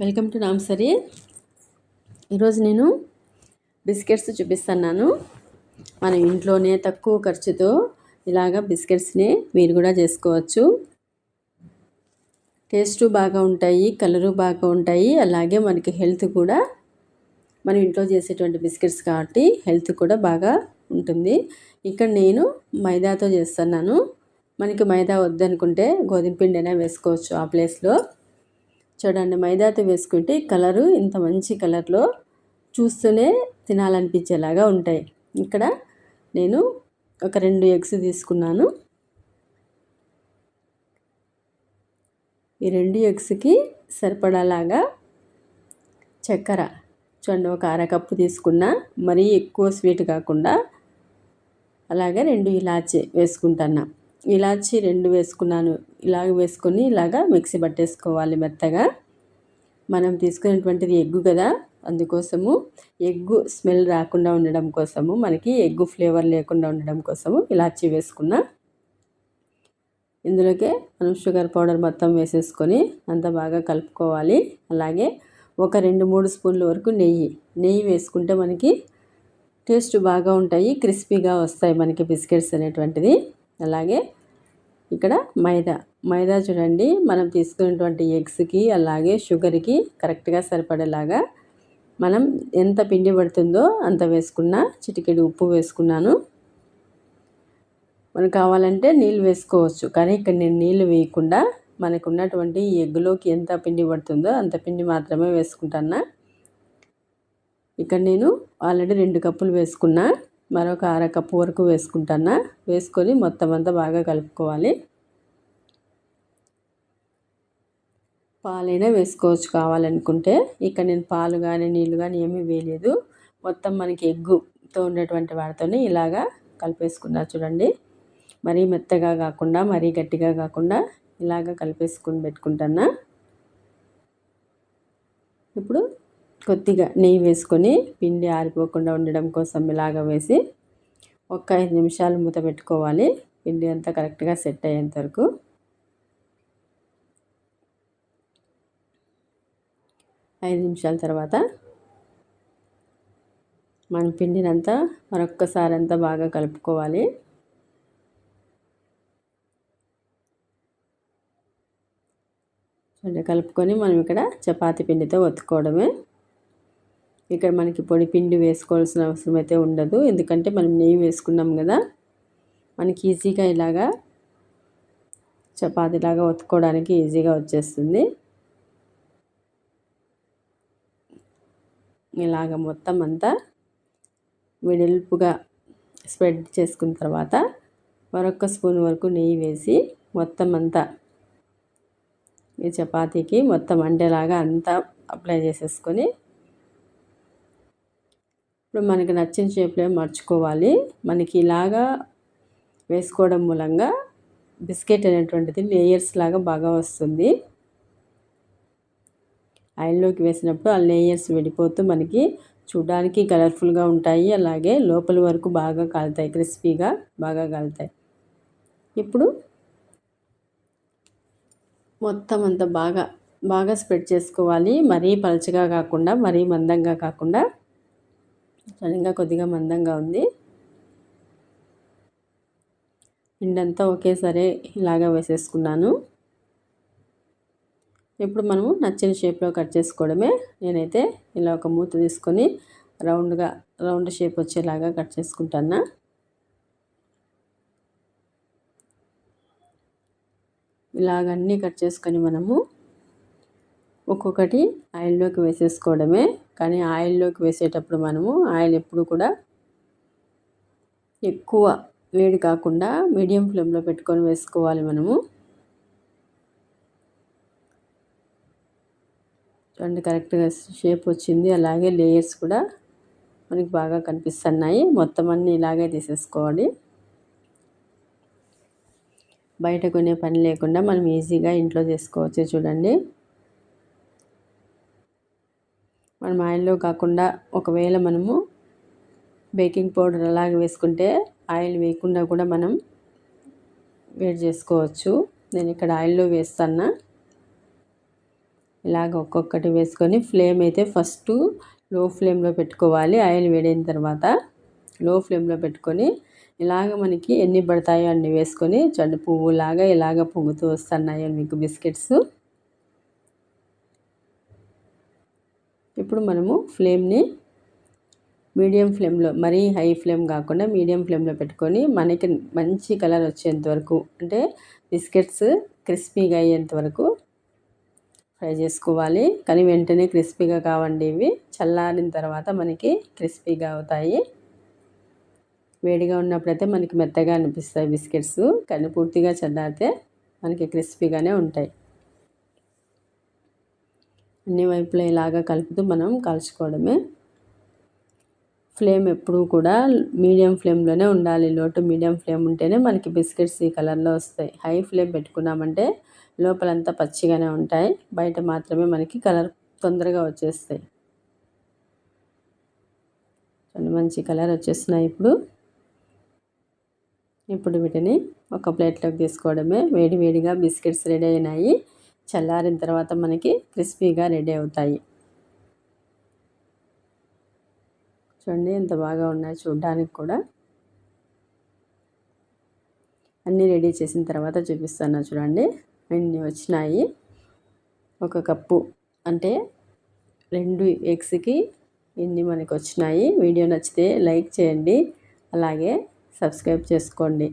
Welcome to నామ్సరీ ఈరోజు నేను biscuits చూపిస్తున్నాను. మన ఇంట్లోనే తక్కువ ఖర్చుతో ఇలాగ బిస్కెట్స్ని మీరు కూడా చేసుకోవచ్చు. టేస్ట్ బాగా ఉంటాయి కలరు బాగా ఉంటాయి. అలాగే మనకి హెల్త్ కూడా మనం ఇంట్లో చేసేటువంటి బిస్కెట్స్ కాబట్టి హెల్త్ కూడా బాగా ఉంటుంది. ఇక్కడ నేను మైదాతో చేస్తున్నాను. మనకి మైదా వద్దనుకుంటే గోధుమ పిండి అయినా వేసుకోవచ్చు ఆ ప్లేస్లో. చూడండి మైదాతో వేసుకుంటే కలరు ఇంత మంచి కలర్లో చూస్తూనే తినాలనిపించేలాగా ఉంటాయి. ఇక్కడ నేను ఒక రెండు ఎగ్స్ తీసుకున్నాను. ఈ రెండు ఎగ్స్కి సరిపడాలాగా చక్కెర చూడండి ఒక అరకప్పు తీసుకున్న మరీ ఎక్కువ స్వీట్ కాకుండా అలాగే రెండు ఇలాచి వేసుకుంటున్నా. ఇలాచి రెండు వేసుకున్నాను. ఇలాగ వేసుకొని ఇలాగా మిక్సీ పట్టేసుకోవాలి మెత్తగా. మనం తీసుకునేటువంటిది ఎగ్గు కదా అందుకోసము ఎగ్గు స్మెల్ రాకుండా ఉండడం కోసము మనకి ఎగ్గు ఫ్లేవర్ లేకుండా ఉండడం కోసము ఇలాచి వేసుకున్న. ఇందులోకే మనం షుగర్ పౌడర్ మొత్తం వేసేసుకొని అంత బాగా కలుపుకోవాలి. అలాగే ఒక రెండు మూడు స్పూన్ల వరకు నెయ్యి. నెయ్యి వేసుకుంటే మనకి టేస్ట్ బాగా ఉంటాయి క్రిస్పీగా వస్తాయి మనకి బిస్కెట్స్ అనేటువంటిది. అలాగే ఇక్కడ మైదా. మైదా చూడండి మనం తీసుకున్నటువంటి ఎగ్స్కి అలాగే షుగర్కి కరెక్ట్గా సరిపడేలాగా మనం ఎంత పిండి పడుతుందో అంత వేసుకున్న చిటికెడు ఉప్పు వేసుకున్నాను. మనకు కావాలంటే నీళ్ళు వేసుకోవచ్చు కానీ ఇక్కడ నేను నీళ్ళు వేయకుండా మనకు ఉన్నటువంటి ఎగ్గులోకి ఎంత పిండి పడుతుందో అంత పిండి మాత్రమే వేసుకుంటాను ఇక్కడ నేను ఆల్రెడీ రెండు కప్పులు వేసుకున్నా. మరొక అర కప్పు వరకు వేసుకుంటాను? వేసుకొని మొత్తం అంతా బాగా కలుపుకోవాలి. పాలైనా వేసుకోవచ్చు కావాలనుకుంటే. ఇక్కడ నేను పాలు కానీ నీళ్ళు కానీ ఏమీ వేయలేదు. మొత్తం మనకి ఎగ్గుతో ఉన్నటువంటి వాటితోనే ఇలాగా కలిపేసుకున్నా చూడండి. మరీ మెత్తగా కాకుండా మరీ గట్టిగా కాకుండా ఇలాగ కలిపేసుకుని పెట్టుకుంటున్నా ఇప్పుడు కొద్దిగా నెయ్యి వేసుకొని పిండి ఆరిపోకుండా ఉండడం కోసం ఇలాగ వేసి ఒక ఐదు నిమిషాలు మూత పెట్టుకోవాలి. పిండి అంతా కరెక్ట్గా సెట్ అయ్యేంత వరకు. ఐదు నిమిషాల తర్వాత మన పిండినంతా మరొక్కసారి అంతా బాగా కలుపుకోవాలి. చూడండి కలుపుకొని మనం ఇక్కడ చపాతి పిండితో ఒత్తుకోవడమే. ఇక్కడ మనకి పొడి పిండి వేసుకోవాల్సిన అవసరం అయితే ఉండదు. ఎందుకంటే మనం నెయ్యి వేసుకున్నాం కదా మనకి ఈజీగా ఇలాగా చపాతీలాగా ఒత్తుకోవడానికి ఈజీగా వచ్చేస్తుంది. ఇలాగ మొత్తం అంతా వెడల్పుగా స్ప్రెడ్ చేసుకున్న తర్వాత మరొక స్పూన్ వరకు నెయ్యి వేసి మొత్తం అంతా ఈ చపాతీకి మొత్తం అండేలాగా అంతా అప్లై చేసేసుకొని ఇప్పుడు మనకి నచ్చిన షేప్లో మర్చుకోవాలి. మనకి ఇలాగా వేసుకోవడం మూలంగా బిస్కెట్ అనేటువంటిది లేయర్స్ లాగా బాగా వస్తుంది. ఆయిల్లోకి వేసినప్పుడు ఆ లేయర్స్ విడిపోతూ మనకి చూడడానికి కలర్ఫుల్గా ఉంటాయి. అలాగే లోపల వరకు బాగా కాలుతాయి క్రిస్పీగా బాగా కాలుతాయి. ఇప్పుడు మొత్తం అంతా బాగా బాగా స్ప్రెడ్ చేసుకోవాలి. మరీ పలచగా కాకుండా మరీ మందంగా కాకుండా సడన్గా కొద్దిగా మందంగా ఉంది. పిండంతా ఒకేసారి ఇలాగా వేసేసుకున్నాను. ఇప్పుడు మనము నచ్చిన షేప్లో కట్ చేసుకోవడమే. నేనైతే ఇలా ఒక మూత తీసుకొని రౌండ్గా రౌండ్ షేప్ వచ్చేలాగా కట్ చేసుకుంటాను ఇలాగన్నీ కట్ చేసుకొని మనము ఒక్కొక్కటి ఆయిల్లోకి వేసేసుకోవడమే. కానీ ఆయిల్లోకి వేసేటప్పుడు మనము ఆయిల్ ఎప్పుడు కూడా ఎక్కువ వేడి కాకుండా మీడియం ఫ్లేమ్లో పెట్టుకొని వేసుకోవాలి మనము. చూడండి కరెక్ట్గా షేప్ వచ్చింది. అలాగే లేయర్స్ కూడా మనకి బాగా కనిపిస్తున్నాయి. మొత్తం అన్నీ ఇలాగే తీసేసుకోవాలి. బయట కొనే పని లేకుండా మనం ఈజీగా ఇంట్లో చేసుకోవచ్చు చూడండి. మనం ఆయిల్లో కాకుండా ఒకవేళ మనము బేకింగ్ పౌడర్ అలాగే వేసుకుంటే ఆయిల్ వేయకుండా కూడా మనం వేడి చేసుకోవచ్చు. నేను ఇక్కడ ఆయిల్లో వేస్తాను ఇలాగ ఒక్కొక్కటి వేసుకొని ఫ్లేమ్ అయితే ఫస్ట్లో ఫ్లేమ్లో పెట్టుకోవాలి. ఆయిల్ వేడైన తర్వాత లో ఫ్లేమ్లో పెట్టుకొని ఇలాగ మనకి ఎన్ని పడతాయో అన్ని వేసుకొని చెడ్డ పువ్వులాగా ఇలాగ పొంగుతూ వస్తున్నాయి మీకు బిస్కెట్స్. ఇప్పుడు మనము ఫ్లేమ్ని మీడియం ఫ్లేమ్లో మరీ హై ఫ్లేమ్ కాకుండా మీడియం ఫ్లేమ్లో పెట్టుకొని మనకి మంచి కలర్ వచ్చేంత వరకు అంటే బిస్కెట్స్ క్రిస్పీగా అయ్యేంత వరకు ఫ్రై చేసుకోవాలి. కానీ వెంటనే క్రిస్పీగా కావండి ఇవి. చల్లారిన తర్వాత మనకి క్రిస్పీగా అవుతాయి. వేడిగా ఉన్నప్పుడైతే మనకి మెత్తగా అనిపిస్తాయి బిస్కెట్స్. కానీ పూర్తిగా చల్లారితే మనకి క్రిస్పీగానే ఉంటాయి. అన్ని వైపులా ఇలాగా కలుపుతూ మనం కాల్చుకోవడమే ఫ్లేమ్ ఎప్పుడూ కూడా మీడియం ఫ్లేమ్లోనే ఉండాలి. లోటు మీడియం ఫ్లేమ్ ఉంటేనే మనకి బిస్కెట్స్ ఈ కలర్లో వస్తాయి. హై ఫ్లేమ్ పెట్టుకున్నామంటే లోపలంతా పచ్చిగానే ఉంటాయి. బయట మాత్రమే మనకి కలర్ తొందరగా వచ్చేస్తాయి. మంచి కలర్ వచ్చేస్తున్నాయి ఇప్పుడు. ఇప్పుడు వీటిని ఒక ప్లేట్లోకి తీసుకోవడమే. వేడి వేడిగా బిస్కెట్స్ రెడీ అయినాయి. చల్లారిన తర్వాత మనకి క్రిస్పీగా రెడీ అవుతాయి. చూడండి ఎంత బాగా ఉన్నాయి చూడడానికి కూడా. అన్నీ రెడీ చేసిన తర్వాత చూపిస్తాను చూడండి. అన్నీ వచ్చినాయి. ఒక కప్పు అంటే రెండు ఎగ్స్కి ఇన్ని మనకు వచ్చినాయి వీడియో నచ్చితే లైక్ చేయండి. అలాగే సబ్స్క్రైబ్ చేసుకోండి.